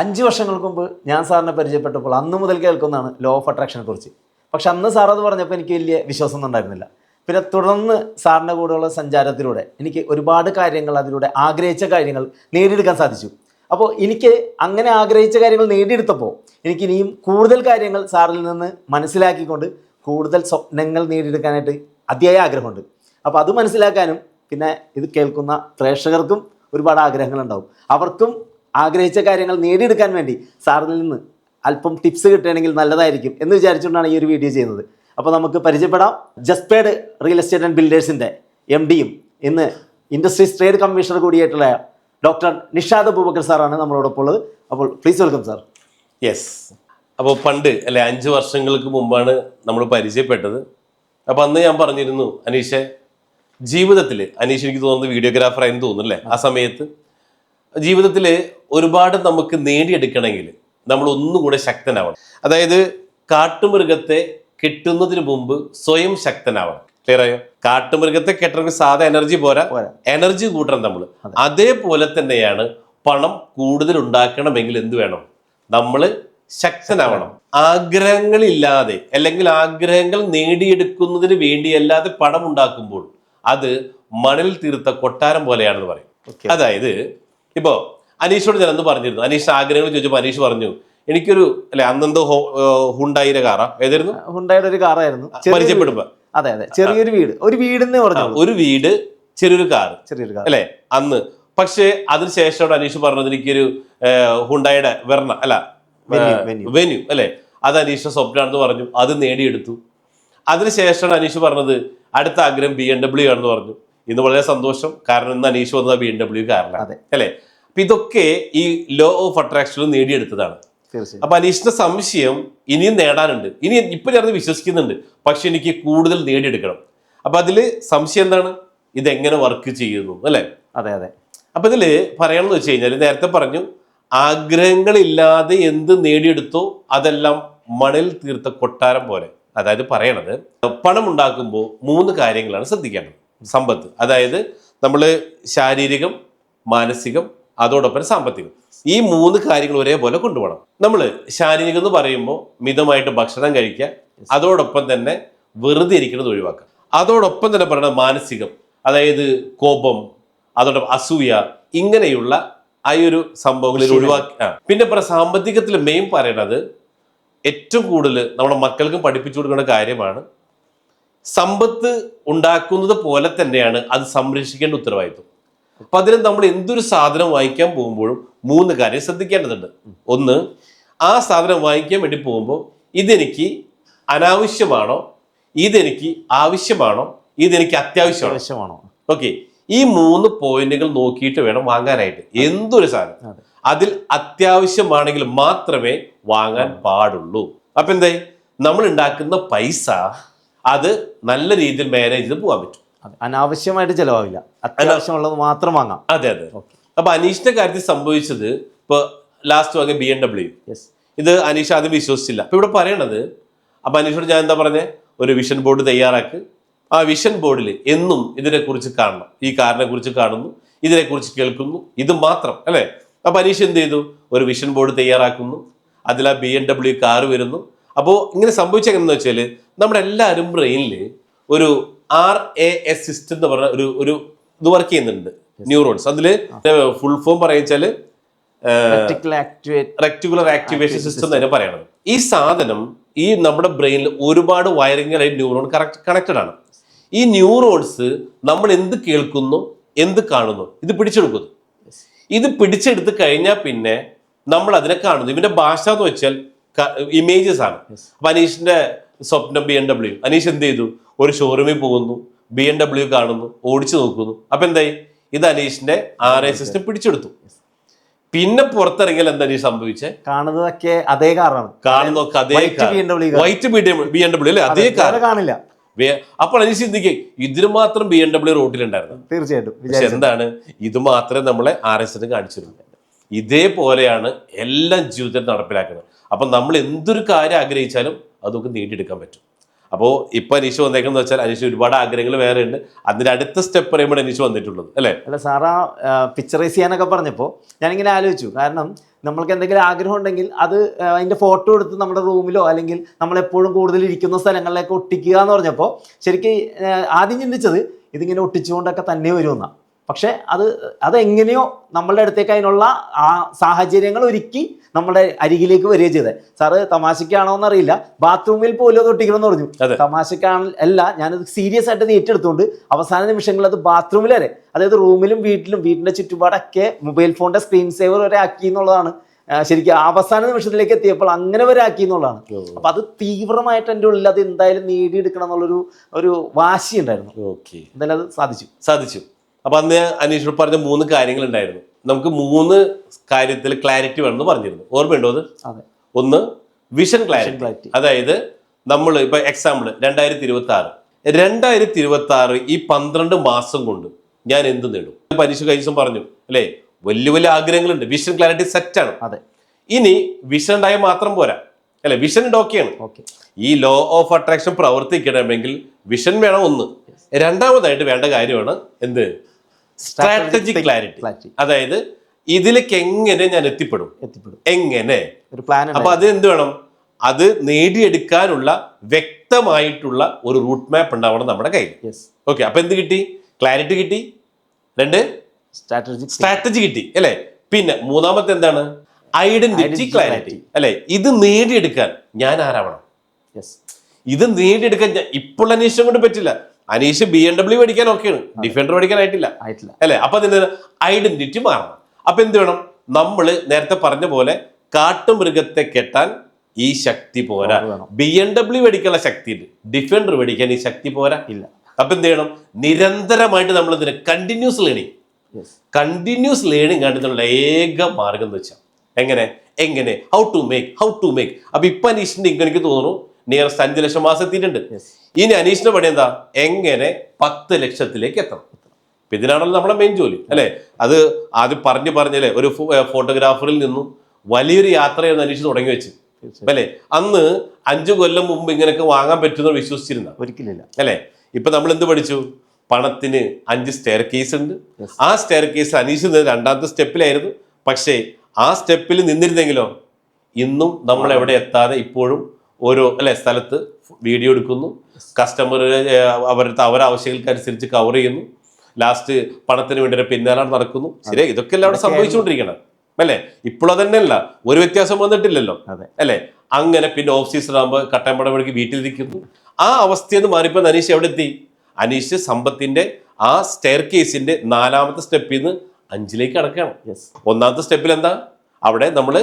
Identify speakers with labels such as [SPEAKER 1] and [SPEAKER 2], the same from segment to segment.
[SPEAKER 1] അഞ്ച് വർഷങ്ങൾക്ക് മുമ്പ് ഞാൻ സാറിനെ പരിചയപ്പെട്ടപ്പോൾ അന്ന് മുതൽ കേൾക്കുന്നതാണ് ലോ ഓഫ് അട്രാക്ഷനെ കുറിച്ച് പക്ഷെ അന്ന് സാർ അത് പറഞ്ഞപ്പോൾ എനിക്ക് വലിയ വിശ്വാസം ഉണ്ടായിരുന്നില്ല. പിന്നെ തുടർന്ന് സാറിന്റെ കൂടെയുള്ള സഞ്ചാരത്തിലൂടെ എനിക്ക് ഒരുപാട് കാര്യങ്ങൾ അതിലൂടെ ആഗ്രഹിച്ച കാര്യങ്ങൾ നേടിയെടുക്കാൻ സാധിച്ചു. അപ്പോൾ എനിക്ക് അങ്ങനെ ആഗ്രഹിച്ച കാര്യങ്ങൾ നേടിയെടുത്തപ്പോൾ എനിക്ക് ഇനിയും കൂടുതൽ കാര്യങ്ങൾ സാറിൽ നിന്ന് മനസ്സിലാക്കിക്കൊണ്ട് കൂടുതൽ സ്വപ്നങ്ങൾ നേടിയെടുക്കാനായിട്ട് അതിയായ ആഗ്രഹമുണ്ട്. അപ്പോൾ അത് മനസ്സിലാക്കാനും പിന്നെ ഇത് കേൾക്കുന്ന പ്രേക്ഷകർക്കും ഒരുപാട് ആഗ്രഹങ്ങളുണ്ടാവും. അവർക്കും ആഗ്രഹിച്ച കാര്യങ്ങൾ നേടിയെടുക്കാൻ വേണ്ടി സാറിൽ നിന്ന് അല്പം ടിപ്സ് കിട്ടുകയാണെങ്കിൽ നല്ലതായിരിക്കും എന്ന് വിചാരിച്ചുകൊണ്ടാണ് ഈ ഒരു വീഡിയോ ചെയ്യുന്നത്. അപ്പോൾ നമുക്ക് പരിചയപ്പെടാം. ജസ്പേഡ് റിയൽ എസ്റ്റേറ്റ് ആൻഡ് ബിൽഡേഴ്സിന്റെ എം ഡിയും ഇന്ന് ഇൻഡസ്ട്രീസ് ട്രേഡ് കമ്മീഷണർ കൂടിയായിട്ടുള്ള ഡോക്ടർ നിഷാദ് അബൂബക്കർ സാറാണ് നമ്മളോടൊപ്പം ഉള്ളത്. അപ്പോൾ പ്ലീസ് വെൽക്കം സാർ
[SPEAKER 2] യെസ് അപ്പോൾ പണ്ട് അല്ലെ അഞ്ച് വർഷങ്ങൾക്ക് മുമ്പാണ് നമ്മൾ പരിചയപ്പെട്ടത്. അപ്പോൾ അന്ന് ഞാൻ പറഞ്ഞിരുന്നു അനീഷെ ജീവിതത്തിൽ അനീഷ് എനിക്ക് തോന്നുന്നത് വീഡിയോഗ്രാഫർ ആയിരുന്നു തോന്നുന്നു അല്ലേ? ആ സമയത്ത് ജീവിതത്തിൽ ഒരുപാട് നമുക്ക് നേടിയെടുക്കണമെങ്കിൽ നമ്മൾ ഒന്നും കൂടെ ശക്തനാവണം. അതായത് കാട്ടുമൃഗത്തെ കെട്ടുന്നതിന് മുമ്പ് സ്വയം ശക്തനാവണം. ക്ലിയർ ആയോ? കാട്ടുമൃഗത്തെ കെട്ടണമെങ്കിൽ സാധാ എനർജി പോരാ. എനർജി കൂട്ടണം നമ്മൾ അതേപോലെ തന്നെയാണ് പണം കൂടുതൽ ഉണ്ടാക്കണമെങ്കിൽ എന്ത് വേണം? നമ്മൾ ശക്തനാവണം. ആഗ്രഹങ്ങളില്ലാതെ അല്ലെങ്കിൽ ആഗ്രഹങ്ങൾ നേടിയെടുക്കുന്നതിന് വേണ്ടിയല്ലാതെ പണം ഉണ്ടാക്കുമ്പോൾ അത് മണൽ തീർത്ത കൊട്ടാരം പോലെയാണെന്ന് പറയും. അതായത് ഇപ്പോ അനീഷോട് ഞാൻ അന്ന് പറഞ്ഞിരുന്നു. അനീഷ് ആഗ്രഹങ്ങൾ ചോദിച്ചപ്പോൾ അനീഷ് പറഞ്ഞു എനിക്കൊരു അല്ലെ അന്നെന്തോ ഹുണ്ടായിര കാറാ? ഏതായിരുന്നു?
[SPEAKER 1] ഹുണ്ടായുടെ ഒരു കാറായിരുന്നു.
[SPEAKER 2] പരിചയപ്പെടുമ്പോ.
[SPEAKER 1] അതെ അതെ. ചെറിയൊരു വീട്. ഒരു
[SPEAKER 2] വീട്
[SPEAKER 1] പറഞ്ഞു
[SPEAKER 2] ഒരു വീട് ചെറിയൊരു കാർ
[SPEAKER 1] ചെറിയൊരു കാർ
[SPEAKER 2] അല്ലെ? അന്ന്. പക്ഷേ അതിനുശേഷം അനീഷ് പറഞ്ഞത് എനിക്കൊരു ഹുണ്ടായുടെ വെർണ അല്ല. വെന്യൂ അല്ലെ? അത് അനീഷ് സ്വപ്നാണെന്ന് പറഞ്ഞു അത് നേടിയെടുത്തു. അതിനുശേഷമാണ് അനീഷ് പറഞ്ഞത് അടുത്ത ആഗ്രഹം ബി എം ഡബ്ല്യു ആണെന്ന് പറഞ്ഞു. ഇന്ന് വളരെ സന്തോഷം. കാരണം ഇന്ന് അനീഷ് വന്നത് ബി എം ഡബ്ല്യു കാറിലാണ്
[SPEAKER 1] അതെ.
[SPEAKER 2] അല്ലെ? അപ്പൊ ഇതൊക്കെ ഈ ലോ ഓഫ് അട്രാക്ഷൻ നേടിയെടുത്തതാണ്.
[SPEAKER 1] തീർച്ചയായും.
[SPEAKER 2] അപ്പൊ അനീഷിന്റെ സംശയം ഇനിയും നേടാനുണ്ട്. ഇനി ഇപ്പൊ ഞാൻ വിശ്വസിക്കുന്നുണ്ട്. പക്ഷെ എനിക്ക് കൂടുതൽ നേടിയെടുക്കണം. അപ്പൊ അതിൽ സംശയം എന്താണ്? ഇതെങ്ങനെ വർക്ക് ചെയ്യുന്നു അല്ലെ?
[SPEAKER 1] അതെ അതെ.
[SPEAKER 2] അപ്പൊ ഇതിൽ പറയണമെന്ന് വെച്ച് കഴിഞ്ഞാൽ നേരത്തെ പറഞ്ഞു ആഗ്രഹങ്ങളില്ലാതെ എന്ത് നേടിയെടുത്തോ അതെല്ലാം മണൽ തീർത്ത കൊട്ടാരം പോലെ. അതായത് പറയണത് പണം ഉണ്ടാക്കുമ്പോൾ മൂന്ന് കാര്യങ്ങളാണ് ശ്രദ്ധിക്കേണ്ടത്. സമ്പത്ത്. അതായത് നമ്മൾ ശാരീരികം മാനസികം അതോടൊപ്പം സാമ്പത്തികം. ഈ മൂന്ന് കാര്യങ്ങൾ ഒരേപോലെ കൊണ്ടുപോകണം. നമ്മൾ ശാരീരികം എന്ന് പറയുമ്പോൾ മിതമായിട്ട് ഭക്ഷണം കഴിക്കുക അതോടൊപ്പം തന്നെ വെറുതെ ഇരിക്കുന്നത് ഒഴിവാക്കുക. അതോടൊപ്പം തന്നെ പറയുന്നത് മാനസികം അതായത് കോപം അതോടൊപ്പം അസൂയ ഇങ്ങനെയുള്ള ആ ഒരു സംഭവങ്ങളിൽ ഒഴിവാക്കി പിന്നെ പറ സാമ്പത്തികത്തിൽ മെയിൻ പറയണത് ഏറ്റവും കൂടുതൽ നമ്മുടെ മക്കൾക്കും പഠിപ്പിച്ചു കൊടുക്കേണ്ട കാര്യമാണ് സമ്പത്ത് ഉണ്ടാക്കുന്നത് പോലെ തന്നെയാണ് അത് സംരക്ഷിക്കേണ്ട ഉത്തരവാദിത്വം. അപ്പൊ അതിന് നമ്മൾ എന്തൊരു സാധനം വാങ്ങിക്കാൻ പോകുമ്പോഴും മൂന്ന് കാര്യം ശ്രദ്ധിക്കേണ്ടതുണ്ട്. ഒന്ന് ആ സാധനം വാങ്ങിക്കാൻ വേണ്ടി പോകുമ്പോൾ ഇതെനിക്ക് അനാവശ്യമാണോ? ഇതെനിക്ക് ആവശ്യമാണോ? ഇതെനിക്ക് അത്യാവശ്യമാണോ?
[SPEAKER 1] ആവശ്യമാണോ
[SPEAKER 2] ഓക്കെ. ഈ മൂന്ന് പോയിന്റുകൾ നോക്കിയിട്ട് വേണം വാങ്ങാനായിട്ട്. എന്തൊരു സാധനം?
[SPEAKER 1] അതെ.
[SPEAKER 2] അതിൽ അത്യാവശ്യമാണെങ്കിൽ മാത്രമേ വാങ്ങാൻ പാടുള്ളൂ. അപ്പൊ എന്തായി നമ്മൾ ഉണ്ടാക്കുന്ന പൈസ അത് നല്ല രീതിയിൽ മാനേജ് ചെയ്ത് പോകാൻ പറ്റും.
[SPEAKER 1] അനാവശ്യമായിട്ട് ചിലവാകില്ല അത്യാവശ്യമുള്ളത് മാത്രം വാങ്ങാം.
[SPEAKER 2] അതെ അതെ. അപ്പൊ അനീഷിന്റെ കാര്യത്തിൽ സംഭവിച്ചത് ഇപ്പൊ ലാസ്റ്റ് വാങ്ങിയ ബി എം ഡബ്ല്യു ഇത് അനീഷ് ആദ്യം വിശ്വസിച്ചില്ല. അപ്പൊ ഇവിടെ പറയണത് അപ്പൊ അനീഷോട് ഞാൻ എന്താ പറഞ്ഞേ? ഒരു വിഷൻ ബോർഡ് തയ്യാറാക്ക്. ആ വിഷൻ ബോർഡിൽ എന്നും ഇതിനെക്കുറിച്ച് കാണണം. ഈ കാറിനെ കുറിച്ച് കാണുന്നു ഇതിനെക്കുറിച്ച് കേൾക്കുന്നു. ഇത് മാത്രം അല്ലേ? അപ്പൊ അനീഷ് എന്ത് ചെയ്തു? ഒരു വിഷൻ ബോർഡ് തയ്യാറാക്കുന്നു. അതിൽ ആ ബി എം ഡബ്ല്യു കാർ വരുന്നു. അപ്പോൾ ഇങ്ങനെ സംഭവിച്ചെങ്ങനെന്ന് വെച്ചാൽ നമ്മുടെ എല്ലാവരും ബ്രെയിനിൽ ഒരു ആർ എ എസ് സിസ്റ്റം എന്ന് പറഞ്ഞ ഒരു ഒരു ഇത് വർക്ക് ചെയ്യുന്നുണ്ട്. ന്യൂറോൺസ് അതിൽ ഫുൾ ഫോം
[SPEAKER 1] പറയുവെച്ചാൽ
[SPEAKER 2] റെക്ടിക്കുലർ ആക്ടിവേഷൻ സിസ്റ്റം തന്നെ പറയണത്. ഈ സാധനം ഈ നമ്മുടെ ബ്രെയിനിൽ ഒരുപാട് വയറിങ്ങായി ന്യൂറോൺ കറക്റ്റ് കണക്റ്റഡ് ആണ്. ഈ ന്യൂറോൺസ് നമ്മൾ എന്ത് കേൾക്കുന്നു എന്ത് കാണുന്നു? ഇത് പിടിച്ചെടുക്കുന്നു ഇത്. പിടിച്ചെടുത്ത് കഴിഞ്ഞാൽ പിന്നെ നമ്മൾ അതിനെ കാണുന്നു. ഇവന്റെ ഭാഷ എന്ന് വെച്ചാൽ ഇമേജസ് ആണ്. അപ്പൊ അനീഷിന്റെ സ്വപ്നം ബി എം ഡബ്ല്യു അനീഷ് എന്ത് ചെയ്തു? ഒരു ഷോറൂമിൽ പോകുന്നു ബി എം ഡബ്ല്യു കാണുന്നു ഓടിച്ചു നോക്കുന്നു. അപ്പൊ എന്തായി? ഇത് അനീഷിന്റെ ആർ എസ് എസിനെ പിടിച്ചെടുത്തു. പിന്നെ പുറത്തിറങ്ങിയാൽ എന്താ അനീഷ് സംഭവിച്ചേ?
[SPEAKER 1] കാണുന്നതൊക്കെ അതേ കാറാണ്
[SPEAKER 2] കാണുന്നതൊക്കെ അതേ വൈറ്റ് ബി എം ഡബ്ല്യു അല്ലേ? അതേ കാർ
[SPEAKER 1] കാണില്ല.
[SPEAKER 2] അപ്പോൾ അനീഷ് ചിന്തിക്കേ ഇതിന് മാത്രം ബി എം ഡബ്ല്യു റോഡിലുണ്ടായിരുന്നു
[SPEAKER 1] തീർച്ചയായിട്ടും
[SPEAKER 2] പക്ഷെ എന്താണ്? ഇത് മാത്രമേ നമ്മളെ ആർ എസ് കാണിച്ചിരുന്നു ഇതേപോലെയാണ് എല്ലാം ജീവിതത്തിൽ നടപ്പിലാക്കുന്നത്. അപ്പം നമ്മൾ എന്തൊരു കാര്യം ആഗ്രഹിച്ചാലും അതൊക്കെ നേടിയെടുക്കാൻ പറ്റും. അപ്പോൾ ഇപ്പൊ അനീഷ് വന്നേക്കെന്ന് വെച്ചാൽ അനീഷ് ഒരുപാട് ആഗ്രഹങ്ങൾ വേറെ ഉണ്ട്. അതിന്റെ അടുത്ത സ്റ്റെപ്പ് പറയുമ്പോൾ അനീഷ് വന്നിട്ടുള്ളത് അല്ലേ?
[SPEAKER 1] അല്ല സാറാ പിക്ചറൈസ് ചെയ്യാനൊക്കെ പറഞ്ഞപ്പോൾ ഞാനിങ്ങനെ ആലോചിച്ചു. കാരണം നമ്മൾക്ക് എന്തെങ്കിലും ആഗ്രഹം ഉണ്ടെങ്കിൽ അത് അതിന്റെ ഫോട്ടോ എടുത്ത് നമ്മുടെ റൂമിലോ അല്ലെങ്കിൽ നമ്മൾ എപ്പോഴും കൂടുതൽ ഇരിക്കുന്ന സ്ഥലങ്ങളിലേക്ക് ഒട്ടിക്കുക എന്ന് പറഞ്ഞപ്പോൾ ശരിക്കും ആദ്യം ചിന്തിച്ചത് ഇതിങ്ങനെ ഒട്ടിച്ചുകൊണ്ടൊക്കെ തന്നെ വരുമെന്നാണ് പക്ഷെ അത് അതെങ്ങനെയോ നമ്മളുടെ അടുത്തേക്ക് അതിനുള്ള ആ സാഹചര്യങ്ങൾ ഒരുക്കി നമ്മുടെ അരികിലേക്ക് വരികയും ചെയ്തത് സാറ് തമാശക്കാണോ എന്നറിയില്ല. ബാത്റൂമിൽ പോലും അത് ഒട്ടിക്കണമെന്ന് പറഞ്ഞു. തമാശക്കാണ് അല്ല ഞാനത് സീരിയസ് ആയിട്ട് ഏറ്റെടുത്തുകൊണ്ട് അവസാന നിമിഷങ്ങളിൽ അത് ബാത്റൂമിൽ വരെ അതായത് റൂമിലും വീട്ടിലും വീടിന്റെ ചുറ്റുപാടൊക്കെ മൊബൈൽ ഫോണിന്റെ സ്ക്രീൻ സേവർ വരെ ആക്കി എന്നുള്ളതാണ് ശരിക്കും അവസാന നിമിഷത്തിലേക്ക് എത്തിയപ്പോൾ അങ്ങനെ വരെ ആക്കി എന്നുള്ളതാണ്. അപ്പൊ അത് തീവ്രമായിട്ട് എന്റെ ഉള്ളിൽ അത് എന്തായാലും നേടിയെടുക്കണം എന്നുള്ളൊരു ഒരു വാശി ഉണ്ടായിരുന്നു.
[SPEAKER 2] ഓക്കെ.
[SPEAKER 1] എന്തായാലും അത് സാധിച്ചു.
[SPEAKER 2] സാധിച്ചു. അപ്പൊ അന്ന് അനീഷ് പറഞ്ഞ മൂന്ന് കാര്യങ്ങൾ ഉണ്ടായിരുന്നു നമുക്ക് മൂന്ന് കാര്യത്തിൽ ക്ലാരിറ്റി വേണമെന്ന് പറഞ്ഞിരുന്നു. ഓർമ്മയുണ്ടോ അത്?
[SPEAKER 1] അതെ.
[SPEAKER 2] ഒന്ന് വിഷൻ ക്ലാരിറ്റി അതായത് നമ്മൾ ഇപ്പൊ എക്സാമ്പിൾ രണ്ടായിരത്തി ഇരുപത്തി ആറ് രണ്ടായിരത്തി ഇരുപത്തി ആറ് ഈ പന്ത്രണ്ട് മാസം കൊണ്ട് ഞാൻ എന്ത് നേടും? പരീക്ഷ കൈസം പറഞ്ഞു അല്ലേ? വലിയ വലിയ ആഗ്രഹങ്ങളുണ്ട്. വിഷൻ ക്ലാരിറ്റി സെറ്റ് ആണ്.
[SPEAKER 1] അതെ.
[SPEAKER 2] ഇനി വിഷൻ ഉണ്ടായാൽ മാത്രം പോരാ. അല്ലെ? വിഷൻ ഓക്കെയാണ്
[SPEAKER 1] ഓക്കെ
[SPEAKER 2] ഈ ലോ ഓഫ് അട്രാക്ഷൻ പ്രവർത്തിക്കണമെങ്കിൽ വിഷൻ വേണം ഒന്ന്. രണ്ടാമതായിട്ട് വേണ്ട കാര്യമാണ് എന്ത്? സ്ട്രാറ്റജിക് ക്ലാരിറ്റി അതായത് ഇതിലേക്ക് എങ്ങനെ ഞാൻ എത്തിപ്പെടും?
[SPEAKER 1] എത്തിപ്പെടും.
[SPEAKER 2] എങ്ങനെ?
[SPEAKER 1] ഒരു പ്ലാൻ
[SPEAKER 2] അപ്പൊ അത് എന്ത് വേണം? അത് നേടിയെടുക്കാനുള്ള വ്യക്തമായിട്ടുള്ള ഒരു റൂട്ട് മാപ്പ് ഉണ്ടാവണം നമ്മുടെ കയ്യിൽ. ഓക്കെ അപ്പൊ എന്ത് കിട്ടി? ക്ലാരിറ്റി കിട്ടി. രണ്ട്?
[SPEAKER 1] സ്ട്രാറ്റജിക്
[SPEAKER 2] സ്ട്രാറ്റജി കിട്ടി അല്ലെ? പിന്നെ മൂന്നാമത്തെ എന്താണ്? ഐഡന്റിറ്റി ക്ലാരിറ്റി അല്ലെ? ഇത് നേടിയെടുക്കാൻ ഞാൻ ആരാവണം?
[SPEAKER 1] യെസ്
[SPEAKER 2] ഇത് നേടിയെടുക്കാൻ ഇപ്പോൾ അന്വേഷിച്ചും കൊണ്ട് പറ്റില്ല. അനീഷ് ബി എം ഡബ്ല്യു മേടിക്കാൻ ഓക്കെയാണ് ഡിഫൻഡർ പഠിക്കാനായിട്ടില്ല
[SPEAKER 1] ആയിട്ടില്ല.
[SPEAKER 2] അല്ലെ? അപ്പൊ അതിന് ഐഡന്റിറ്റി മാറണം. അപ്പൊ എന്ത് വേണം? നമ്മൾ നേരത്തെ പറഞ്ഞ പോലെ കാട്ടുമൃഗത്തെ കെട്ടാൻ ഈ ശക്തി പോരാ. ബി എം ഡബ്ല്യു മേടിക്കാനുള്ള ശക്തി ഉണ്ട് ഡിഫൻഡർ മേടിക്കാൻ ഈ ശക്തി പോരാ.
[SPEAKER 1] ഇല്ല.
[SPEAKER 2] അപ്പൊ എന്ത് ചെയ്യണം? നിരന്തരമായിട്ട് നമ്മൾ ഇതിന് continuous learning
[SPEAKER 1] yes
[SPEAKER 2] continuous learning കണ്ടിട്ടുള്ള ഏക മാർഗം എന്ന് വെച്ചാൽ എങ്ങനെ? എങ്ങനെ? How to make how to make അപ്പൊ ഇപ്പൊ അനീഷിന്റെ ഇങ്ങനെ എനിക്ക് തോന്നുന്നു. നിയറസ്റ്റ് അഞ്ച് ലക്ഷം മാസം എത്തിയിട്ടുണ്ട്. ഇനി അനീഷിന്റെ പണി എന്താ? എങ്ങനെ പത്ത് ലക്ഷത്തിലേക്ക് എത്തണം? ഇപ്പൊ ഇതിനാണല്ലോ നമ്മുടെ മെയിൻ ജോലി അല്ലെ? അത് ആദ്യം പറഞ്ഞു പറഞ്ഞല്ലേ ഒരു ഫോട്ടോഗ്രാഫറിൽ നിന്നും വലിയൊരു യാത്രയാണ് അനീഷ് തുടങ്ങി വെച്ച്
[SPEAKER 1] അല്ലേ
[SPEAKER 2] അല്ലെ? അന്ന് അഞ്ചു കൊല്ലം മുമ്പ് ഇങ്ങനെയൊക്കെ വാങ്ങാൻ പറ്റുമെന്ന് വിശ്വസിച്ചിരുന്ന.
[SPEAKER 1] ഒരിക്കലില്ല
[SPEAKER 2] അല്ലെ? ഇപ്പൊ നമ്മൾ എന്ത് പഠിച്ചു? പണത്തിന് അഞ്ച് സ്റ്റെയർ കേസ് ഉണ്ട്. ആ സ്റ്റെയർ കേസ് അനീഷ് രണ്ടാമത്തെ സ്റ്റെപ്പിലായിരുന്നു. പക്ഷേ ആ സ്റ്റെപ്പിൽ നിന്നിരുന്നെങ്കിലോ ഇന്നും നമ്മൾ എവിടെ എത്താതെ ഇപ്പോഴും ഓരോ അല്ലെ സ്ഥലത്ത് വീഡിയോ എടുക്കുന്നു. കസ്റ്റമർ അവരുടെ അവരുടെ ആവശ്യങ്ങൾക്കനുസരിച്ച് കവർ ചെയ്യുന്നു. ലാസ്റ്റ് പണത്തിന് വേണ്ടി ഒരു പിന്നാലെ നടക്കുന്നു. ശരി ഇതൊക്കെ എല്ലാം അവിടെ സംഭവിച്ചുകൊണ്ടിരിക്കണം അല്ലേ? ഇപ്പോൾ തന്നെയല്ല ഒരു വ്യത്യാസം വന്നിട്ടില്ലല്ലോ. അല്ലേ? അങ്ങനെ പിന്നെ ഓഫ് സീസൺ ആകുമ്പോൾ കട്ടമ്പടം വഴിക്ക് വീട്ടിലിരിക്കുന്നു. ആ അവസ്ഥയെന്ന് മാറിയപ്പോൾ അനീഷ് എവിടെ എത്തി? അനീഷ് സമ്പത്തിന്റെ ആ സ്റ്റെയർ കേസിന്റെ നാലാമത്തെ സ്റ്റെപ്പിൽ നിന്ന് അഞ്ചിലേക്ക് അടക്കണം
[SPEAKER 1] യെസ്
[SPEAKER 2] ഒന്നാമത്തെ സ്റ്റെപ്പിൽ എന്താ? അവിടെ നമ്മൾ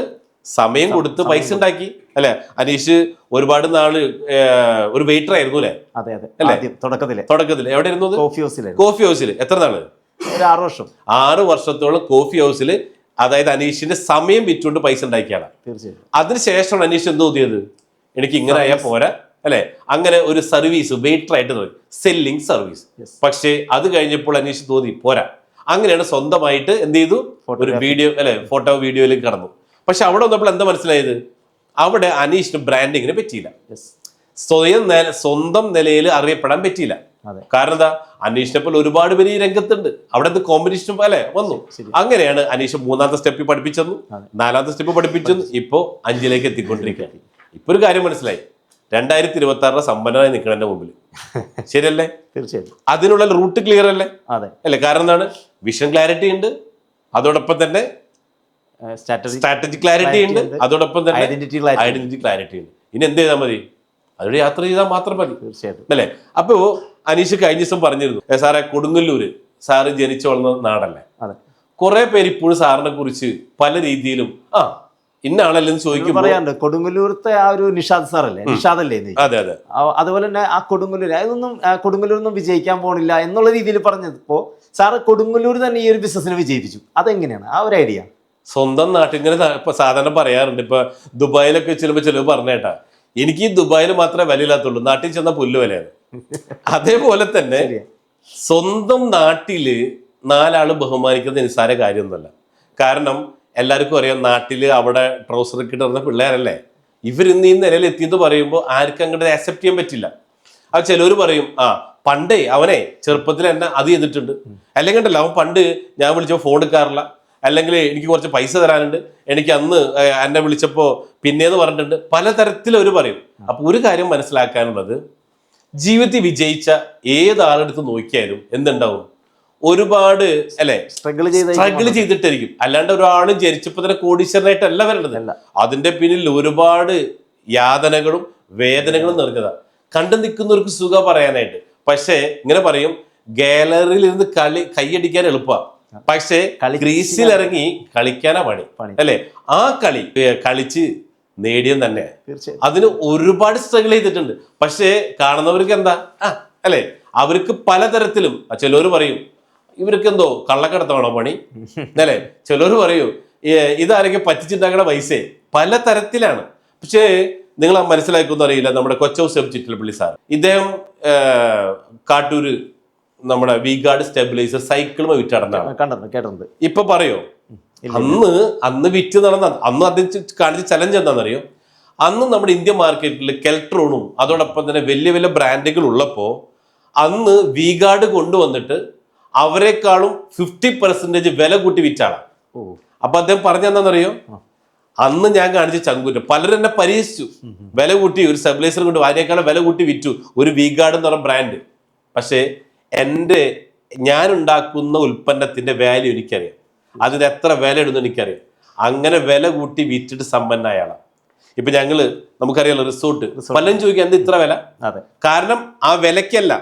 [SPEAKER 2] സമയം കൊടുത്ത് പൈസ ഉണ്ടാക്കി. അല്ലെ? അനീഷ് ഒരുപാട് നാൾ ഒരു വെയിറ്റർ ആയിരുന്നു അല്ലെ?
[SPEAKER 1] അതെ അതെ.
[SPEAKER 2] അല്ലേ?
[SPEAKER 1] തുടക്കത്തിലെ.
[SPEAKER 2] എവിടെ ഇരുന്നത്
[SPEAKER 1] കോഫി ഹൗസിൽ
[SPEAKER 2] കോഫി ഹൗസിൽ എത്ര നാൾ?
[SPEAKER 1] ഒരു ആറ് വർഷം.
[SPEAKER 2] ആറ് വർഷത്തോളം കോഫി ഹൗസിൽ അതായത് അനീഷിന്റെ സമയം വിറ്റുകൊണ്ട് പൈസ ഉണ്ടാക്കിയാണ്
[SPEAKER 1] തീർച്ചയായും
[SPEAKER 2] അതിനുശേഷമാണ് അനീഷ് എന്ത് തോന്നിയത്? എനിക്ക് ഇങ്ങനെ ആയാൽ പോരാ അല്ലെ? അങ്ങനെ ഒരു സർവീസ് വെയിറ്റർ ആയിട്ട് തുടങ്ങി സെല്ലിംഗ് സർവീസ്. പക്ഷേ അത് കഴിഞ്ഞപ്പോൾ അനീഷ് തോന്നി പോരാ. അങ്ങനെയാണ് സ്വന്തമായിട്ട് എന്ത് ചെയ്തു? ഒരു വീഡിയോ അല്ലെ? ഫോട്ടോ വീഡിയോയിലേക്ക് കടന്നു. പക്ഷെ അവിടെ വന്നപ്പോൾ എന്താ മനസ്സിലായത്? അവിടെ അനീഷിന് ബ്രാൻഡിങ്ങിന് പറ്റിയില്ല. സ്വയം നില സ്വന്തം നിലയിൽ അറിയപ്പെടാൻ പറ്റിയില്ല. കാരണം എന്താ? അനീഷിനെ പോലെ ഒരുപാട് പേര് ഈ രംഗത്തുണ്ട്. അവിടെ കോമ്പറ്റീഷൻ പോലെ വന്നു. അങ്ങനെയാണ് അനീഷ് മൂന്നാമത്തെ സ്റ്റെപ്പിൽ പഠിപ്പിച്ചെന്നു നാലാമത്തെ സ്റ്റെപ്പ് പഠിപ്പിച്ചെന്നു ഇപ്പോ അഞ്ചിലേക്ക് എത്തിക്കൊണ്ടിരിക്കുകയാണ്. ഇപ്പൊ ഒരു കാര്യം മനസ്സിലായി. രണ്ടായിരത്തി ഇരുപത്തി ആറിലെ സമ്പന്നനായി നിൽക്കണം എന്റെ മുമ്പിൽ ശരിയല്ലേ?
[SPEAKER 1] തീർച്ചയായിട്ടും.
[SPEAKER 2] അതിനുള്ള റൂട്ട് ക്ലിയർ അല്ലേ?
[SPEAKER 1] അതെ.
[SPEAKER 2] അല്ലേ? കാരണം എന്താണ്? വിഷൻ ക്ലാരിറ്റി ഉണ്ട്. അതോടൊപ്പം തന്നെ
[SPEAKER 1] സ്ട്രാറ്റജി
[SPEAKER 2] ക്ലാരിറ്റി ഉണ്ട്. അതോടൊപ്പം തന്നെ
[SPEAKER 1] ഐഡന്റിറ്റി ക്ലാരിറ്റി
[SPEAKER 2] ഐഡന്റിറ്റി ക്ലാരിറ്റി ഉണ്ട്. ഇനി എന്ത് ചെയ്താൽ മതി? അതിലൂടെ യാത്ര ചെയ്താൽ മാത്രം മതി.
[SPEAKER 1] തീർച്ചയായിട്ടും.
[SPEAKER 2] അല്ലേ? അപ്പോ അനീഷ് കഴിഞ്ഞ ദിവസം പറഞ്ഞിരുന്നു "ഏ, സാറേ കൊടുങ്ങല്ലൂര്. സാറ് ജനിച്ചു വളർന്ന നാടല്ലേ?
[SPEAKER 1] അതെ.
[SPEAKER 2] കുറെ പേര് ഇപ്പോഴും സാറിനെ കുറിച്ച് പല രീതിയിലും ആ ഇന്ന ആളല്ലെന്ന്
[SPEAKER 1] ഇത്
[SPEAKER 2] ചോദിക്കുമ്പോൾ
[SPEAKER 1] പറയാണ്ട് കൊടുങ്ങല്ലൂരത്തെ ആ ഒരു നിഷാദ് സാറല്ലേ? നിഷാദ് അല്ലേ
[SPEAKER 2] അതെ അതെ.
[SPEAKER 1] അതുപോലെ തന്നെ ആ കൊടുങ്ങല്ലൂർ അതൊന്നും കൊടുങ്ങല്ലൂരൊന്നും വിജയിക്കാൻ പോണില്ല എന്നുള്ള രീതിയിൽ പറഞ്ഞപ്പോ സാറ് കൊടുങ്ങല്ലൂർ തന്നെ ഈ ഒരു ബിസിനസ്സിനെ വിജയിപ്പിച്ചു. അതെങ്ങനെയാണ്? ആ ഒരു ഐഡിയ
[SPEAKER 2] സ്വന്തം നാട്ടിൽ ഇങ്ങനെ സാധാരണ പറയാറുണ്ട്. ഇപ്പൊ ദുബായിലൊക്കെ ചെല്ലുമ്പോൾ ചിലവ് പറഞ്ഞേട്ടാ എനിക്ക് ഈ ദുബായിൽ മാത്രമേ വിലയില്ലാത്തുള്ളൂ. നാട്ടിൽ ചെന്ന പുല്ല് വിലയാണ്. അതേപോലെ തന്നെ. സ്വന്തം നാട്ടിൽ നാലാൾ ബഹുമാനിക്കുന്നത് നിസ്സാര കാര്യമൊന്നുമല്ല. കാരണം എല്ലാവർക്കും അറിയാം നാട്ടിൽ അവിടെ ട്രൗസർ കിട്ടുന്ന പിള്ളേരല്ലേ? ഇവരിന്ന് ഈ നിലയിൽ എത്തിയെന്ന് പറയുമ്പോൾ ആർക്കും അങ്ങോട്ട് അക്സെപ്റ്റ് ചെയ്യാൻ പറ്റില്ല. അത് ചിലർ പറയും ആ പണ്ടേ അവനെ ചെറുപ്പത്തിൽ എന്നെ അത് ചെയ്തിട്ടുണ്ട്. അല്ലെങ്കിൽ ഉണ്ടല്ലോ അവൻ പണ്ട് ഞാൻ വിളിച്ചപ്പോൾ ഫോൺ എടുക്കാറില്ല. അല്ലെങ്കിൽ എനിക്ക് കുറച്ച് പൈസ തരാനുണ്ട്. എനിക്ക് അന്ന് എന്നെ വിളിച്ചപ്പോൾ പിന്നേന്ന് പറഞ്ഞിട്ടുണ്ട്. പലതരത്തിൽ അവർ പറയും. അപ്പൊ ഒരു കാര്യം മനസ്സിലാക്കാനുള്ളത് ജീവിതത്തിൽ വിജയിച്ച ഏതാളെടുത്ത് നോക്കിയാലും എന്തുണ്ടാവും? ഒരുപാട് അല്ലെ?
[SPEAKER 1] സ്ട്രഗിൾ ചെയ്ത്
[SPEAKER 2] സ്ട്രഗിൾ ചെയ്തിട്ടായിരിക്കും. അല്ലാണ്ട് ഒരാളും ജനിച്ചപ്പോ തന്നെ കോടീശ്വരനായിട്ടല്ല വരേണ്ടത്. അതിന്റെ പിന്നിൽ ഒരുപാട് യാതനകളും വേദനകളും നിറഞ്ഞതാ. കണ്ടു നിൽക്കുന്നവർക്ക് സുഖം പറയാനായിട്ട്. പക്ഷേ ഇങ്ങനെ പറയും ഗാലറിയിൽ ഇരുന്ന് കളി കൈയടിക്കാൻ എളുപ്പമാണ് പക്ഷേ ക്രീസിൽ ഇറങ്ങി കളിക്കാനാ പണി. അല്ലെ? ആ കളി കളിച്ച് നേടിയും തന്നെ. അതിന് ഒരുപാട് സ്ട്രഗിൾ ചെയ്തിട്ടുണ്ട്. പക്ഷേ കാണുന്നവർക്ക് എന്താ? അല്ലെ? അവർക്ക് പലതരത്തിലും ചിലർ പറയും ഇവർക്ക് എന്തോ കള്ളക്കടത്താണോ പണി? അല്ലെ? ചിലർ പറയൂ "ഏ, ഇതാരൊക്കെ പറ്റിച്ചിട്ടാക്കണ പൈസ? പല തരത്തിലാണ് പക്ഷേ നിങ്ങൾ മനസ്സിലാക്കുമെന്ന് അറിയില്ല നമ്മുടെ കൊച്ചൗസ് സെബ് ചിറ്റിലപ്പള്ളി സാർ ഇദ്ദേഹം കാട്ടൂര് നമ്മുടെ വി ഗാർഡ് സ്റ്റെബിലൈസർ സൈക്കിളും വിറ്റടന്നാണ്
[SPEAKER 1] കണ്ടത് കേട്ടിട്ടുണ്ട്.
[SPEAKER 2] ഇപ്പൊ പറയോ? അന്ന് അന്ന് വിറ്റ് നടന്ന അന്ന് അത് കാണിച്ച ചലഞ്ച് എന്താണെന്നറിയോ? അന്ന് നമ്മുടെ ഇന്ത്യൻ മാർക്കറ്റിൽ കെൽട്രോണും അതോടൊപ്പം തന്നെ വലിയ വലിയ ബ്രാൻഡുകൾ ഉള്ളപ്പോൾ അന്ന് വി ഗാർഡ് കൊണ്ടുവന്നിട്ട് അവരെക്കാളും ഫിഫ്റ്റി പെർസെന്റേജ് വില കൂട്ടി വിറ്റാണ് അപ്പൊ അദ്ദേഹം പറഞ്ഞ എന്താണെന്നറിയോ? അന്ന് ഞാൻ കാണിച്ച ചങ്കൂറ്റം പലരും എന്നെ പരീക്ഷിച്ചു. വില കൂട്ടി ഒരു സ്റ്റെബിലൈസർ കൊണ്ട് അതിനേക്കാളും വില കൂട്ടി വിറ്റു. ഒരു വി ഗാർഡ് എന്ന് പറഞ്ഞ ബ്രാൻഡ് പക്ഷേ എന്റെ ഞാൻ ഉണ്ടാക്കുന്ന ഉൽപ്പന്നത്തിന്റെ വാല്യൂ എനിക്കറിയാം. അതിന് എത്ര വില ഇടുന്നു എനിക്കറിയാം. അങ്ങനെ വില കൂട്ടി വിറ്റിട്ട് സമ്പന്നായ ആളാണ് ഇപ്പൊ ഞങ്ങൾ നമുക്കറിയാലോ റിസോർട്ട് പലരും ചോദിക്കുക എന്താ ഇത്ര വില?
[SPEAKER 1] അതെ.
[SPEAKER 2] കാരണം ആ വിലക്കല്ല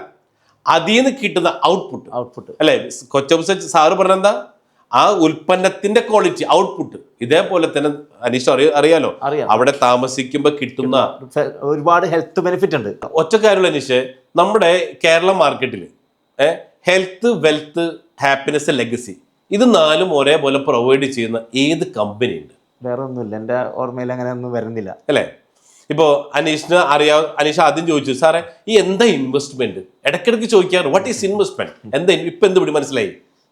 [SPEAKER 2] അതിൽ നിന്ന് കിട്ടുന്ന ഔട്ട്പുട്ട്
[SPEAKER 1] ഔട്ട്പുട്ട്
[SPEAKER 2] അല്ലെ? കൊച്ചംസ സാറ് പറഞ്ഞെന്താ ആ ഉൽപ്പന്നത്തിന്റെ ക്വാളിറ്റി ഔട്ട്പുട്ട് ഇതേപോലെ തന്നെ അനീഷ് അറിയ അറിയാലോ?
[SPEAKER 1] അറിയാം.
[SPEAKER 2] അവിടെ താമസിക്കുമ്പോൾ കിട്ടുന്ന
[SPEAKER 1] ഒരുപാട് ഹെൽത്ത് ബെനിഫിറ്റ് ഉണ്ട്.
[SPEAKER 2] ഒറ്റക്കാരുള്ള അനീഷ് നമ്മുടെ കേരള മാർക്കറ്റിൽ ഹെൽത്ത് വെൽത്ത് ഹാപ്പിനെസ് ലെഗസി ഇത് നാലും ഒരേപോലെ പ്രൊവൈഡ് ചെയ്യുന്ന ഏത് കമ്പനി ഉണ്ട്?
[SPEAKER 1] വേറെ ഒന്നുമില്ല എന്റെ ഓർമ്മയിൽ അങ്ങനെ ഒന്നും വരുന്നില്ല.
[SPEAKER 2] അല്ലേ? ഇപ്പോ അനീഷിന് അറിയാ അനീഷ് ആദ്യം ചോദിച്ചു സാറേ ഈ എന്താ ഇൻവെസ്റ്റ്മെന്റ് ഇടയ്ക്കിടയ്ക്ക് ചോദിക്കാറ് വാട്ട് ഈസ് ഇൻവെസ്റ്റ്മെന്റ് എന്താ ഇപ്പൊ എന്ത് പിടി മനസ്സിലായി?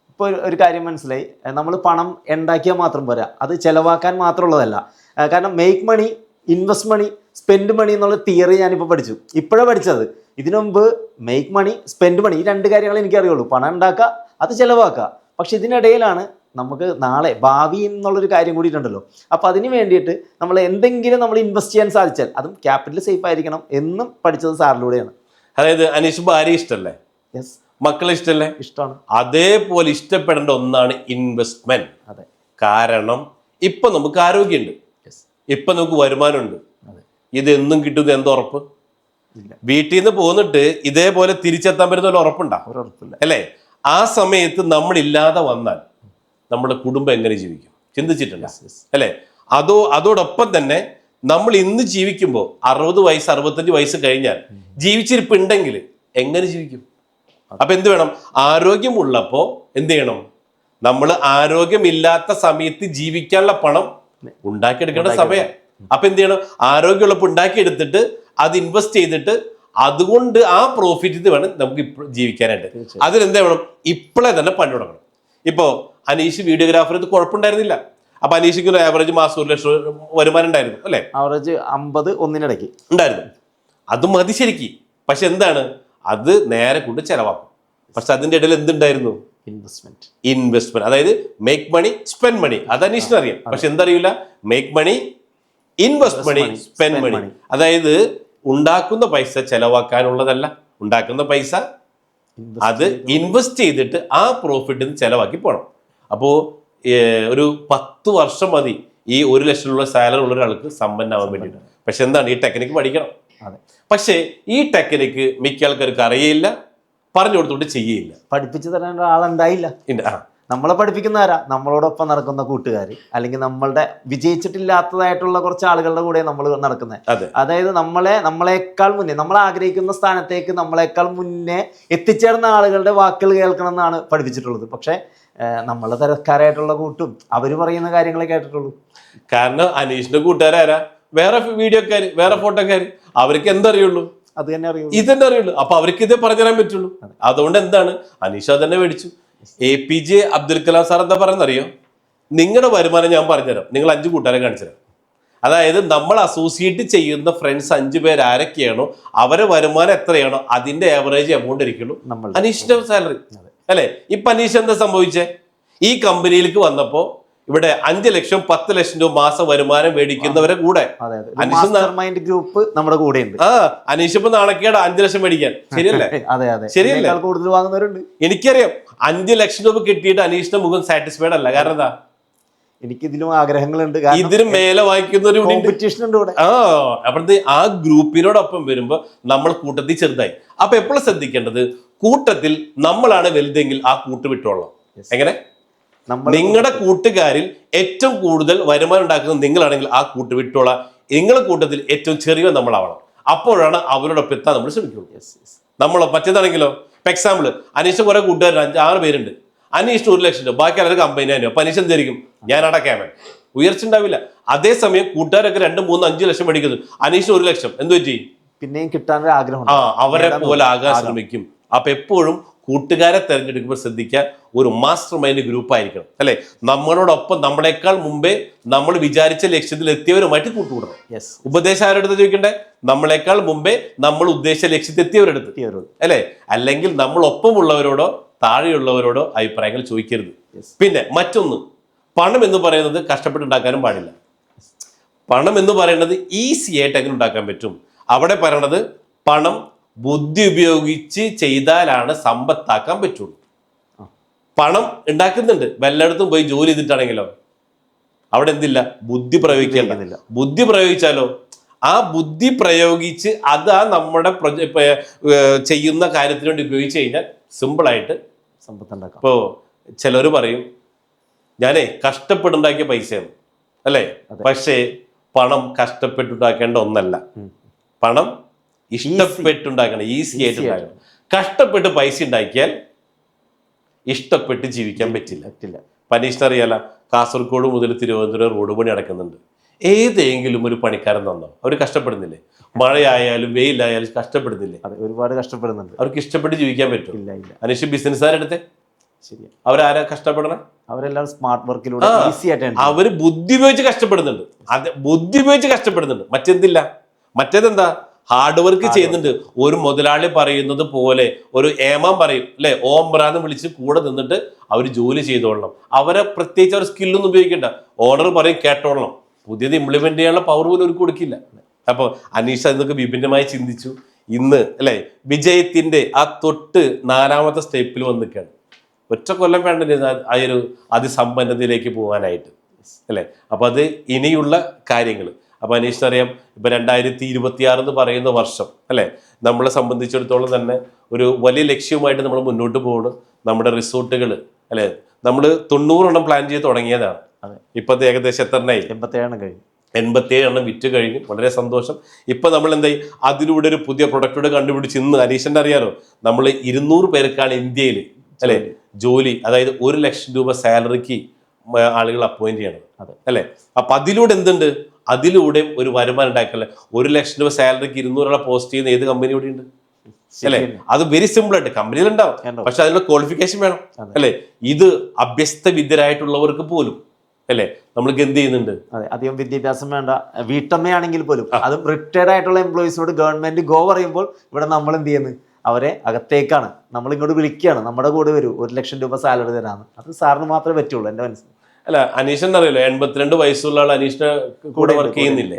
[SPEAKER 1] ഇപ്പോൾ ഒരു- കാര്യം മനസ്സിലായി. നമ്മൾ പണം ഉണ്ടാക്കിയാൽ മാത്രം പോരാ. അത് ചിലവാക്കാൻ മാത്രമുള്ളതല്ല. കാരണം make money invest money spend money എന്നുള്ള തിയറി ഞാനിപ്പോൾ പഠിച്ചു. ഇപ്പോഴാണ് പഠിച്ചത്. ഇതിനു മുമ്പ് മേക്ക് മണി സ്പെൻഡ് മണി ഈ രണ്ട് കാര്യങ്ങൾ എനിക്കറിയുള്ളൂ. പണം ഉണ്ടാക്കുക അത് ചിലവാക്കുക. പക്ഷെ ഇതിനിടയിലാണ് നമുക്ക് നാളെ ഭാവി എന്നുള്ളൊരു കാര്യം കൂടിയിട്ടുണ്ടല്ലോ അപ്പോൾ അതിന് വേണ്ടിയിട്ട് നമ്മൾ എന്തെങ്കിലും നമ്മൾ ഇൻവെസ്റ്റ് ചെയ്യാൻ സാധിച്ചാൽ അതും ക്യാപിറ്റൽ സേഫ് ആയിരിക്കണം എന്നും പഠിച്ചത് സാറിലൂടെയാണ്.
[SPEAKER 2] അതായത് അനീഷ് ഭാര്യ ഇഷ്ടമല്ലേ
[SPEAKER 1] യെസ്
[SPEAKER 2] മക്കളെ ഇഷ്ടമല്ലേ
[SPEAKER 1] ഇഷ്ടമാണ്
[SPEAKER 2] അതേപോലെ ഇഷ്ടപ്പെടേണ്ട ഒന്നാണ് ഇൻവെസ്റ്റ്മെന്റ്
[SPEAKER 1] അതെ.
[SPEAKER 2] കാരണം ഇപ്പം നമുക്ക് ആരോഗ്യമുണ്ട്.
[SPEAKER 1] യെസ്
[SPEAKER 2] ഇപ്പൊ നമുക്ക് വരുമാനമുണ്ട്.
[SPEAKER 1] അതെ
[SPEAKER 2] ഇത് എന്നും കിട്ടുന്ന എന്ത് ഉറപ്പ്? വീട്ടിൽ നിന്ന് പോന്നിട്ട് ഇതേപോലെ തിരിച്ചെത്താൻ പറ്റുന്ന ഒരു ഉറപ്പുണ്ടാ? അല്ലേ? ആ സമയത്ത് നമ്മൾ ഇല്ലാതെ വന്നാൽ നമ്മുടെ കുടുംബം എങ്ങനെ ജീവിക്കും? ചിന്തിച്ചിട്ടുണ്ട്? അല്ലേ? അതോ അതോടൊപ്പം തന്നെ നമ്മൾ ഇന്ന് ജീവിക്കുമ്പോൾ അറുപത് വയസ്സ് അറുപത്തഞ്ച് വയസ്സ് കഴിഞ്ഞാൽ ജീവിച്ചിരിപ്പുണ്ടെങ്കിൽ എങ്ങനെ ജീവിക്കും? അപ്പൊ എന്ത് വേണം? ആരോഗ്യമുള്ളപ്പോ എന്ത് ചെയ്യണം? നമ്മൾ ആരോഗ്യമില്ലാത്ത സമയത്ത് ജീവിക്കാനുള്ള പണം ഉണ്ടാക്കിയെടുക്കേണ്ട സമയം. അപ്പൊ എന്ത് ചെയ്യണം? ആരോഗ്യമുള്ളപ്പോൾ ഉണ്ടാക്കിയെടുത്തിട്ട് അത് ഇൻവെസ്റ്റ് ചെയ്തിട്ട് അതുകൊണ്ട് ആ പ്രോഫിറ്റ് വേണം നമുക്ക് ഇപ്പോൾ ജീവിക്കാനായിട്ട്. അതിലെന്താ വേണം ഇപ്പോഴേ തന്നെ പണി തുടങ്ങണം. ഇപ്പോൾ അനീഷ് വീഡിയോഗ്രാഫർ ഇത് കുഴപ്പമുണ്ടായിരുന്നില്ല. അപ്പൊ അനീഷിക്ക് ഒരു ആവറേജ് മാസം ഒരു ലക്ഷം വരുമാനം ഉണ്ടായിരുന്നു അല്ലേ?
[SPEAKER 1] ആവറേജ് അമ്പത് ഒന്നിനിടയ്ക്ക്.
[SPEAKER 2] ഉണ്ടായിരുന്നു. അത് മതി ശരിക്ക്. പക്ഷെ എന്താണ്? അത് നേരെ കൊണ്ട് ചെലവാക്കും. പക്ഷെ അതിന്റെ ഇടയിൽ എന്തുണ്ടായിരുന്നു?
[SPEAKER 1] ഇൻവെസ്റ്റ്മെന്റ്
[SPEAKER 2] ഇൻവെസ്റ്റ്മെന്റ് അതായത് മേക്ക് മണി സ്പെൻഡ് മണി അത് അനീഷിന് അറിയാം പക്ഷെ എന്തറിയില്ല? Make money invest money spend money. അതായത് ഉണ്ടാക്കുന്ന പൈസ ചെലവാക്കാനുള്ളതല്ല ഉണ്ടാക്കുന്ന പൈസ അത് ഇൻവെസ്റ്റ് ചെയ്തിട്ട് ആ പ്രോഫിറ്റ് ചെലവാക്കി പോകണം അപ്പോൾ ഒരു പത്ത് വർഷം മതി ഈ ഒരു ലക്ഷം രൂപ സാലറി ഉള്ള ഒരാൾക്ക് സമ്പന്നാവാൻ വേണ്ടിയിട്ട്. പക്ഷെ എന്താണ്? ഈ ടെക്നിക്ക് പഠിക്കണം.
[SPEAKER 1] അതെ.
[SPEAKER 2] പക്ഷേ ഈ ടെക്നിക്ക് മിക്ക ആൾക്കാർക്ക് അറിയില്ല പറഞ്ഞു കൊടുത്തോണ്ട് ചെയ്യില്ല
[SPEAKER 1] പഠിപ്പിച്ചു തരാൻ
[SPEAKER 2] ആളുണ്ടായില്ല. ആ.
[SPEAKER 1] നമ്മളെ പഠിപ്പിക്കുന്ന ആരാ നമ്മളോടൊപ്പം നടക്കുന്ന കൂട്ടുകാർ അല്ലെങ്കിൽ നമ്മളുടെ വിജയിച്ചിട്ടില്ലാത്തതായിട്ടുള്ള കുറച്ച് ആളുകളുടെ കൂടെ നമ്മൾ നടക്കുന്നത് അതായത് നമ്മളെ നമ്മളെക്കാൾ മുന്നേ നമ്മൾ ആഗ്രഹിക്കുന്ന സ്ഥാനത്തേക്ക് നമ്മളെക്കാൾ മുന്നേ എത്തിച്ചേർന്ന ആളുകളുടെ വാക്കുകൾ കേൾക്കണം എന്നാണ് പഠിപ്പിച്ചിട്ടുള്ളത്. പക്ഷേ നമ്മളെ തരക്കാരായിട്ടുള്ള കൂട്ടും അവർ പറയുന്ന കാര്യങ്ങളെ കേട്ടിട്ടുള്ളൂ.
[SPEAKER 2] കാരണം അനീഷിന്റെ കൂട്ടുകാരാരാ വേറെ വീഡിയോക്കാർ വേറെ ഫോട്ടോക്കാർ അവർക്ക് എന്തറിയുള്ളൂ?
[SPEAKER 1] അത് തന്നെ അറിയുള്ളൂ.
[SPEAKER 2] ഇത് തന്നെ അറിയുള്ളൂ. അപ്പൊ അവർക്ക് ഇതേ പറഞ്ഞു തരാൻ പറ്റുള്ളൂ അതുകൊണ്ട് എന്താണ്? അനീഷ തന്നെ മേടിച്ചു. A P J Abdul Kalam sir എന്താ പറയുന്നറിയോ? നിങ്ങളുടെ വരുമാനം ഞാൻ പറഞ്ഞുതരാം. നിങ്ങൾ അഞ്ച് കൂട്ടുകാരെ കാണിച്ചു തരാം. അതായത് നമ്മൾ അസോസിയേറ്റ് ചെയ്യുന്ന ഫ്രണ്ട്സ് അഞ്ചു പേര് ആരൊക്കെയാണോ അവരെ വരുമാനം എത്രയാണോ അതിന്റെ ആവറേജ് എമൗണ്ട് ഇരിക്കുള്ളൂ
[SPEAKER 1] നമ്മൾ
[SPEAKER 2] അനീഷിന്റെ സാലറി അല്ലെ? ഇപ്പൊ അനീഷ് എന്താ സംഭവിച്ചേ? ഈ കമ്പനിയിലേക്ക് വന്നപ്പോ ഇവിടെ അഞ്ച് ലക്ഷം പത്ത് ലക്ഷം രൂപ മാസം വരുമാനം മേടിക്കുന്നവരെ കൂടെ.
[SPEAKER 1] മൈൻഡ് ഗ്രൂപ്പ് നമ്മുടെ കൂടെ ഉണ്ട്
[SPEAKER 2] ആ അനീഷ് ഇപ്പൊ നാണക്കേട് അഞ്ച് ലക്ഷം മേടിക്കാൻ. ശരിയല്ലേ?
[SPEAKER 1] അതെ അതെ.
[SPEAKER 2] ശരിയല്ലേ?
[SPEAKER 1] കൂടുതൽ വാങ്ങുന്നവരുണ്ട്.
[SPEAKER 2] എനിക്കറിയാം. അഞ്ച് ലക്ഷം രൂപ കിട്ടിയിട്ട് അനീഷിന്റെ മുഖം സാറ്റിസ്ഫൈഡ് അല്ല. കാരണം എന്താ?
[SPEAKER 1] എനിക്ക് ഇതിലും ആഗ്രഹങ്ങളുണ്ട്
[SPEAKER 2] ഇതിന് മേലെ വായിക്കുന്ന ഒരു ഉണ്ട്.
[SPEAKER 1] കോമ്പറ്റീഷൻ ഉണ്ട് ഇവിടെ.
[SPEAKER 2] ആ അപ്പോഴത്തെ ആ ഗ്രൂപ്പിനോടൊപ്പം വരുമ്പോ നമ്മൾ കൂട്ടത്തിൽ ചെറുതായി. അപ്പൊ എപ്പോഴും ശ്രദ്ധിക്കേണ്ടത്? കൂട്ടത്തിൽ നമ്മളാണ് വലുതെങ്കിൽ ആ കൂട്ട് വിട്ടോളാം. എങ്ങനെ? നിങ്ങളുടെ കൂട്ടുകാരിൽ ഏറ്റവും കൂടുതൽ വരുമാനം ഉണ്ടാക്കുന്നത് നിങ്ങളാണെങ്കിൽ ആ കൂട്ട് വിട്ടോളാം. നിങ്ങളുടെ കൂട്ടത്തിൽ ഏറ്റവും ചെറിയ നമ്മളാവണം. അപ്പോഴാണ് അവരോടൊപ്പം എത്താൻ നമ്മൾ ശ്രമിക്കുള്ളൂ. നമ്മൾ മറ്റേതാണെങ്കിലോ? ഇപ്പൊ എക്സാമ്പിൾ അനീഷ് കുറെ കൂട്ടുകാർ അഞ്ച് ആറ് പേരുണ്ട്. അനീഷ് ഒരു ലക്ഷം രൂപ ബാക്കി എല്ലാവരും കമ്പനി രൂപ. അപ്പൊ അനീഷ് എന്തായിരിക്കും ഞാൻ അടക്കാമേ ഉയർച്ച ഉണ്ടാവില്ല. അതേസമയം കൂട്ടുകാരൊക്കെ രണ്ട് മൂന്ന് അഞ്ച് ലക്ഷം മേടിക്കുന്നു. അനീഷ് ഒരു ലക്ഷം. എന്തു പറ്റി?
[SPEAKER 1] പിന്നെയും കിട്ടാനൊരു ആഗ്രഹം
[SPEAKER 2] ആ അവരെ പോലെ ആകാൻ ശ്രമിക്കും. അപ്പൊ എപ്പോഴും കൂട്ടുകാരെ തിരഞ്ഞെടുക്കുമ്പോൾ ശ്രദ്ധിക്കുക ഒരു മാസ്റ്റർ മൈൻഡ് ഗ്രൂപ്പ് ആയിരിക്കണം അല്ലെ? നമ്മളോടൊപ്പം നമ്മളെക്കാൾ മുമ്പേ നമ്മൾ വിചാരിച്ച ലക്ഷ്യത്തിൽ എത്തിയവരുമായിട്ട് കൂട്ടുകൂടണം.
[SPEAKER 1] യെസ്
[SPEAKER 2] ഉപദേശം ആരുടെ അടുത്ത് ചോദിക്കണ്ടേ? നമ്മളെക്കാൾ മുമ്പേ നമ്മൾ ഉദ്ദേശിച്ച ലക്ഷ്യത്തിൽ എത്തിയവരുടെ അടുത്ത്. അല്ലെ? അല്ലെങ്കിൽ നമ്മൾ ഒപ്പമുള്ളവരോടോ താഴെയുള്ളവരോടോ അഭിപ്രായങ്ങൾ ചോദിക്കരുത്. പിന്നെ മറ്റൊന്ന് പണം എന്ന് പറയുന്നത് കഷ്ടപ്പെട്ടുണ്ടാക്കാനും പാടില്ല. പണം എന്ന് പറയുന്നത് ഈസി ആയിട്ട് എങ്ങനെ ഉണ്ടാക്കാൻ പറ്റും? അവിടെ പറയണത് പണം ബുദ്ധി ഉപയോഗിച്ച് ചെയ്താലാണ് സമ്പത്താക്കാൻ പറ്റുള്ളൂ. പണം ഉണ്ടാക്കുന്നുണ്ട്. വല്ലയിടത്തും പോയി ജോലി ചെയ്തിട്ടാണെങ്കിലോ. അവിടെ എന്തില്ല? ബുദ്ധി
[SPEAKER 1] പ്രയോഗിക്കേണ്ടതില്ല
[SPEAKER 2] ബുദ്ധി പ്രയോഗിച്ചാലോ? ആ ബുദ്ധി പ്രയോഗിച്ച് അത് ആ നമ്മുടെ ചെയ്യുന്ന കാര്യത്തിന് വേണ്ടി ഉപയോഗിച്ച് കഴിഞ്ഞാൽ സിമ്പിളായിട്ട്
[SPEAKER 1] സമ്പത്തുണ്ടാക്കാം.
[SPEAKER 2] ഇപ്പോൾ ചിലർ പറയും ഞാനേ കഷ്ടപ്പെട്ടുണ്ടാക്കിയ പൈസയാണ്. അല്ലേ? പക്ഷേ പണം കഷ്ടപ്പെട്ടുണ്ടാക്കേണ്ട ഒന്നല്ല. പണം ഇഷ്ടപ്പെട്ടുണ്ടാക്കണം ഈസി ആയിട്ട് ഉണ്ടാക്കണം. കഷ്ടപ്പെട്ട് പൈസ ഉണ്ടാക്കിയാൽ ഇഷ്ടപ്പെട്ട് ജീവിക്കാൻ പറ്റില്ല.
[SPEAKER 1] പറ്റില്ല.
[SPEAKER 2] പനീഷിന് അറിയാല കാസർഗോഡ് മുതൽ തിരുവനന്തപുരം റോഡ് പണി നടക്കുന്നുണ്ട്. ഏതെങ്കിലും ഒരു പണിക്കാരൻ തന്നോ? അവർ കഷ്ടപ്പെടുന്നില്ലേ? മഴയായാലും വെയിലായാലും കഷ്ടപ്പെടുന്നില്ലേ?
[SPEAKER 1] ഒരുപാട് കഷ്ടപ്പെടുന്നുണ്ട്.
[SPEAKER 2] അവർക്ക് ഇഷ്ടപ്പെട്ട് ജീവിക്കാൻ പറ്റും
[SPEAKER 1] ഇല്ല ഇല്ല.
[SPEAKER 2] അനീഷ് ബിസിനസ്സുകാരെടുത്ത്? അവരാരാ കഷ്ടപ്പെടണം?
[SPEAKER 1] അവരെല്ലാം സ്മാർട്ട് വർക്കിലൂടെ. ഈസി ആയിട്ട്
[SPEAKER 2] അവർ ബുദ്ധി ഉപയോഗിച്ച് കഷ്ടപ്പെടുന്നുണ്ട്. അത് ബുദ്ധി ഉപയോഗിച്ച് കഷ്ടപ്പെടുന്നുണ്ട്. മറ്റെന്തില്ല? മറ്റേതെന്താ? ഹാർഡ് വർക്ക് ചെയ്യുന്നുണ്ട്. ഒരു മുതലാളി പറയുന്നത് പോലെ ഒരു ഏമാൻ പറയും അല്ലെ? ഓംബ്രാന്ന് വിളിച്ച് കൂടെ നിന്നിട്ട് അവർ ജോലി ചെയ്തോളണം. അവരെ പ്രത്യേകിച്ച് അവർ സ്കില്ലൊന്നും ഉപയോഗിക്കണ്ട. ഓർഡർ പറയും കേട്ടോളണം. പുതിയത് ഇംപ്ലിമെന്റ് ചെയ്യാനുള്ള പവർ പോലും അവർക്ക് കൊടുക്കില്ല. അപ്പോൾ അനീഷ ഇതൊക്കെ വിഭിന്നമായി ചിന്തിച്ചു. ഇന്ന് അല്ലെ? വിജയത്തിന്റെ ആ തൊട്ട് നാലാമത്തെ സ്റ്റെപ്പിൽ വന്ന് നിൽക്കുകയാണ് ഒറ്റ കൊല്ലം വേണ്ടത് ആ ഒരു അതിസമ്പന്നതയിലേക്ക് പോകാനായിട്ട്. അല്ലേ? അപ്പൊ അത് ഇനിയുള്ള കാര്യങ്ങൾ അപ്പൊ അനീഷിനറിയാം അറിയാം ഇപ്പൊ രണ്ടായിരത്തി ഇരുപത്തിയാറ് എന്ന് പറയുന്ന വർഷം അല്ലേ? നമ്മളെ സംബന്ധിച്ചിടത്തോളം തന്നെ ഒരു വലിയ ലക്ഷ്യവുമായിട്ട് നമ്മൾ മുന്നോട്ട് പോകണം നമ്മുടെ റിസോർട്ടുകൾ അല്ലേ? നമ്മൾ തൊണ്ണൂറെണ്ണം പ്ലാൻ ചെയ്ത് തുടങ്ങിയതാണ്. ഇപ്പോഴത്തെ ഏകദേശം എത്രണ്ണായി
[SPEAKER 1] എൺപത്തേഴെണ്ണം കഴിഞ്ഞു.
[SPEAKER 2] എൺപത്തിയേഴ് എണ്ണം വിറ്റ് കഴിഞ്ഞു. വളരെ സന്തോഷം. ഇപ്പം നമ്മൾ എന്തായി അതിലൂടെ ഒരു പുതിയ പ്രൊഡക്റ്റോട് കണ്ടുപിടിച്ച് ഇന്ന് അനീഷന്റെ അറിയാമോ നമ്മൾ ഇരുന്നൂറ് പേർക്കാണ് ഇന്ത്യയിൽ അല്ലേ? ജോലി. അതായത് ഒരു ലക്ഷം രൂപ സാലറിക്ക് ആളുകൾ അപ്പോയിന്റ് ചെയ്യണം
[SPEAKER 1] അതെ.
[SPEAKER 2] അല്ലേ? അപ്പം അതിലൂടെ എന്തുണ്ട്? അതിലൂടെ ഒരു വരുമാനം ഉണ്ടാക്കല്ലേ? ഒരു ലക്ഷം രൂപ സാലറിക്ക് ഇരുന്നൂറാളെ പോസ്റ്റ് ചെയ്യുന്ന ഏത് കമ്പനി ഇവിടെ ഉണ്ട്? അല്ലെ? അത് വെരി സിമ്പിൾ ആയിട്ട് കമ്പനിയിൽ ഉണ്ടാവും. പക്ഷെ അതിനുള്ള ക്വാളിഫിക്കേഷൻ വേണം. അല്ലെ? ഇത് അഭ്യസ്ത വിദ്യരായിട്ടുള്ളവർക്ക് പോലും അല്ലെ? നമ്മൾക്ക് എന്ത് ചെയ്യുന്നുണ്ട്?
[SPEAKER 1] അതെ അധികം വിദ്യാഭ്യാസം വേണ്ട. വീട്ടമ്മയാണെങ്കിൽ പോലും അതും റിട്ടയർഡ് ആയിട്ടുള്ള എംപ്ലോയീസിനോട് ഗവൺമെന്റ് ഗോ പറയുമ്പോൾ ഇവിടെ നമ്മൾ എന്ത് ചെയ്യുന്നു? അവരെ അകത്തേക്കാണ്. നമ്മൾ ഇങ്ങോട്ട് വിളിക്കുകയാണ്. നമ്മുടെ കൂടെ വരൂ. ഒരു ലക്ഷം രൂപ സാലറി തരാമെന്ന്. അത് സാറിന് മാത്രമേ പറ്റുള്ളൂ എന്റെ മനസ്സിൽ.
[SPEAKER 2] അല്ല അനീഷൻ അറിയില്ല എൺപത്തിരണ്ട് വയസ്സുള്ള ആൾ അനീഷിന്റെ കൂടെ വർക്ക് ചെയ്യുന്നില്ലേ?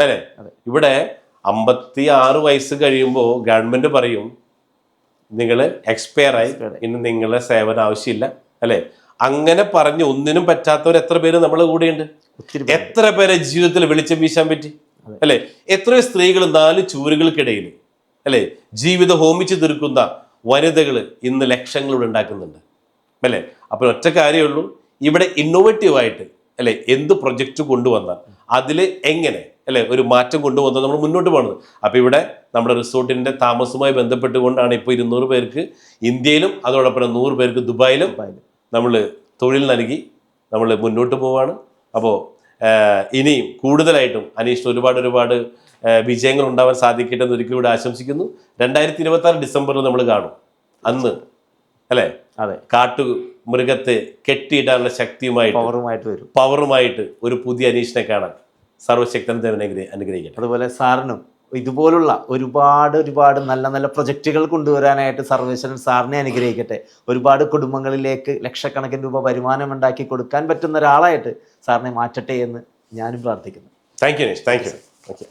[SPEAKER 2] അല്ലേ. ഇവിടെ അമ്പത്തി ആറ് വയസ്സ് കഴിയുമ്പോൾ ഗവൺമെന്റ് പറയും നിങ്ങൾ എക്സ്പയർ ആയി. ഇനി നിങ്ങളെ സേവനം ആവശ്യമില്ല. അല്ലെ? അങ്ങനെ പറഞ്ഞ് ഒന്നിനും പറ്റാത്തവർ എത്ര പേര് നമ്മളെ കൂടെയുണ്ട്?
[SPEAKER 1] ഉണ്ട്
[SPEAKER 2] എത്ര പേരെ ജീവിതത്തിൽ വെളിച്ചം വീശാൻ പറ്റി? അല്ലേ? എത്രയോ സ്ത്രീകൾ നാല് ചൂരുകൾക്കിടയിൽ അല്ലെ? ജീവിതം ഹോമിച്ചു തീർക്കുന്ന വനിതകൾ ഇന്ന് ലക്ഷങ്ങളിവിടെ ഉണ്ടാക്കുന്നുണ്ട്. അല്ലേ? അപ്പൊ ഒറ്റ കാര്യമുള്ളൂ ഇവിടെ ഇന്നോവേറ്റീവ് ആയിട്ട് അല്ലെ എന്ത് പ്രൊജക്റ്റ് കൊണ്ടുവന്ന അതിൽ എങ്ങനെ അല്ലെ ഒരു മാറ്റം കൊണ്ടുവന്നാൽ നമ്മൾ മുന്നോട്ട് പോകുന്നത് അപ്പോൾ ഇവിടെ നമ്മുടെ റിസോർട്ടിന്റെ താമസവുമായി ബന്ധപ്പെട്ടുകൊണ്ടാണ് ഇപ്പോൾ ഇരുന്നൂറ് പേർക്ക് ഇന്ത്യയിലും അതോടൊപ്പം നൂറ് പേർക്ക് ദുബായിലും. നമ്മൾ തൊഴിൽ നൽകി നമ്മൾ മുന്നോട്ട് പോവാണ്. അപ്പോൾ ഇനിയും കൂടുതലായിട്ടും അനീഷിന് ഒരുപാട് ഒരുപാട് വിജയങ്ങൾ ഉണ്ടാവാൻ സാധിക്കട്ടെ എന്ന് ഒരിക്കലും കൂടി ആശംസിക്കുന്നു. രണ്ടായിരത്തി ഇരുപത്തി ആറ് ഡിസംബറിൽ നമ്മൾ കാണും. അന്ന് അല്ലേ?
[SPEAKER 1] അതെ.
[SPEAKER 2] കാട്ടു മൃഗത്തെ കെട്ടിയിടാനുള്ള ശക്തിയുമായിട്ട്
[SPEAKER 1] പവറുമായിട്ട് വരും.
[SPEAKER 2] പവറുമായിട്ട് ഒരു പുതിയ അനീഷിനെ കാണാൻ സർവശക്തൻ ദേവനെ അനുഗ്രഹിക്കട്ടെ.
[SPEAKER 1] അതുപോലെ സാറിനും ഇതുപോലുള്ള ഒരുപാട് ഒരുപാട് നല്ല നല്ല പ്രൊജക്റ്റുകൾ കൊണ്ടുവരാനായിട്ട് സർവേശ്വരൻ സാറിനെ അനുഗ്രഹിക്കട്ടെ. ഒരുപാട് കുടുംബങ്ങളിലേക്ക് ലക്ഷക്കണക്കിന് രൂപ വരുമാനം ഉണ്ടാക്കി കൊടുക്കാൻ പറ്റുന്ന ഒരാളായിട്ട് സാറിനെ മാറ്റട്ടെ എന്ന് ഞാനും പ്രാർത്ഥിക്കുന്നു.
[SPEAKER 2] Thank you thank you okay